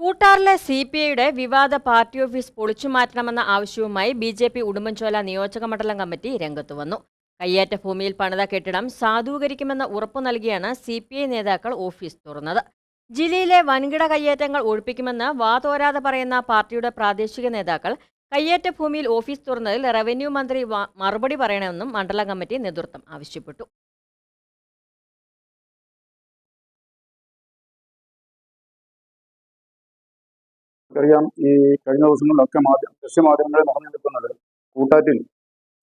കൂട്ടാറിലെ C P ഐയുടെ വിവാദ party office പൊളിച്ചുമാറ്റണമെന്ന ആവശ്യവുമായി ബി ജെ പി ഉടുമ്പൻചോല നിയോജക മണ്ഡലം കമ്മിറ്റി രംഗത്തു വന്നു. കയ്യേറ്റ ഭൂമിയിൽ പണിത കെട്ടിടം സാധൂകരിക്കുമെന്ന് ഉറപ്പു നൽകിയാണ് സി പി ഐ നേതാക്കൾ ഓഫീസ് തുറന്നത്. ജില്ലയിലെ വൻകിട കയ്യേറ്റങ്ങൾ ഒഴിപ്പിക്കുമെന്ന് വാതോരാതെ പറയുന്ന പാർട്ടിയുടെ പ്രാദേശിക നേതാക്കൾ കയ്യേറ്റ ഭൂമിയിൽ ഓഫീസ് തുറന്നതിൽ റവന്യൂ മന്ത്രി മറുപടി പറയണമെന്നും മണ്ഡലം കമ്മിറ്റി നേതൃത്വം ആവശ്യപ്പെട്ടു. അറിയാം ഈ കഴിഞ്ഞ ദിവസങ്ങളിലൊക്കെ മാധ്യമ ദൃശ്യമാധ്യമങ്ങളെ നടന്നു നിൽക്കുന്നത് കൂട്ടാറ്റിൽ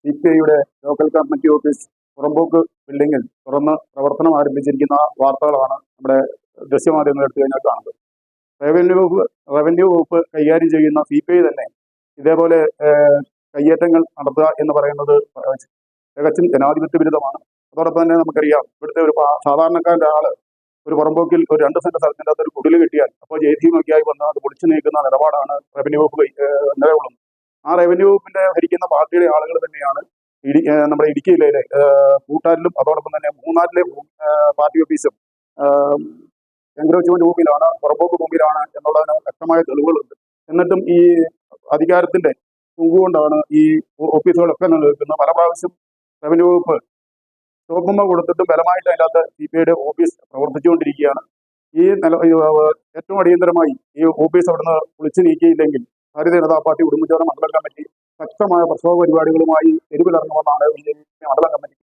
സി പി ഐയുടെ ലോക്കൽ കമ്മിറ്റി ഓഫീസ് പുറമ്പോക്ക് ബിൽഡിങ്ങിൽ തുറന്ന് പ്രവർത്തനം ആരംഭിച്ചിരിക്കുന്ന വാർത്തകളാണ് നമ്മുടെ ദൃശ്യമാധ്യമങ്ങൾ എടുത്തു കഴിഞ്ഞാൽ കാണുന്നത്. റവന്യൂ വകുപ്പ് റവന്യൂ വകുപ്പ് കൈകാര്യം ചെയ്യുന്ന സി പി ഐ തന്നെ ഇതേപോലെ കയ്യേറ്റങ്ങൾ നടത്തുക എന്ന് പറയുന്നത് തികച്ചും ജനാധിപത്യ വിരുദ്ധമാണ് അതോടൊപ്പം തന്നെ നമുക്കറിയാം ഇവിടുത്തെ ഒരു സാധാരണക്കാരന്റെ ആൾ ഒരു പുറമ്പോക്കിൽ ഒരു രണ്ട് സെന്റ് സ്ഥലത്തിന്റെ അകത്ത് ഒരു കുടിൽ കിട്ടിയാൽ അപ്പോൾ ജെ ഒക്കെ ആയി വന്ന് അത് പൊളിച്ചു നീക്കുന്ന നിലപാടാണ് റവന്യൂ വകുപ്പ് നിലകൊള്ളുന്നത്. ആ റവന്യൂ വകുപ്പിന്റെ ഭരിക്കുന്ന പാർട്ടിയുടെ ആളുകൾ തന്നെയാണ് ഇടി നമ്മുടെ ഇടുക്കി ജില്ലയിലെ കൂട്ടാരിലും അതോടൊപ്പം തന്നെ മൂന്നാറിലെ പാർട്ടി ഓഫീസും എൻക്രോച്ച്മെന്റ് ഭൂമിയിലാണ് പുറമ്പോക്ക് ഭൂമിയിലാണ് എന്നുള്ളതിന് വ്യക്തമായ തെളിവുകളുണ്ട്. എന്നിട്ടും ഈ അധികാരത്തിന്റെ തുമ്പുകൊണ്ടാണ് ഈ ഓഫീസുകളൊക്കെ നിലനിൽക്കുന്നത്. പല പ്രാവശ്യം റവന്യൂ വകുപ്പ് ചുവപ്പുമ്മ കൊടുത്തിട്ടും ബലമായിട്ട് അതിനകത്ത് സി പി ഐയുടെ ഓഫീസ് പ്രവർത്തിച്ചുകൊണ്ടിരിക്കുകയാണ്. ഈ നില ഏറ്റവും അടിയന്തരമായി ഈ ഓഫീസ് അവിടുന്ന് വിളിച്ചു നീക്കിയില്ലെങ്കിൽ ഭാരതീയ ജനതാ പാർട്ടി ഉടുമ്പൻചോല മണ്ഡലം കമ്മിറ്റി ശക്തമായ പ്രസവ പരിപാടികളുമായി തെരുവിലിറങ്ങുമെന്നാണ് ബി ജെ പി മണ്ഡലം കമ്മിറ്റി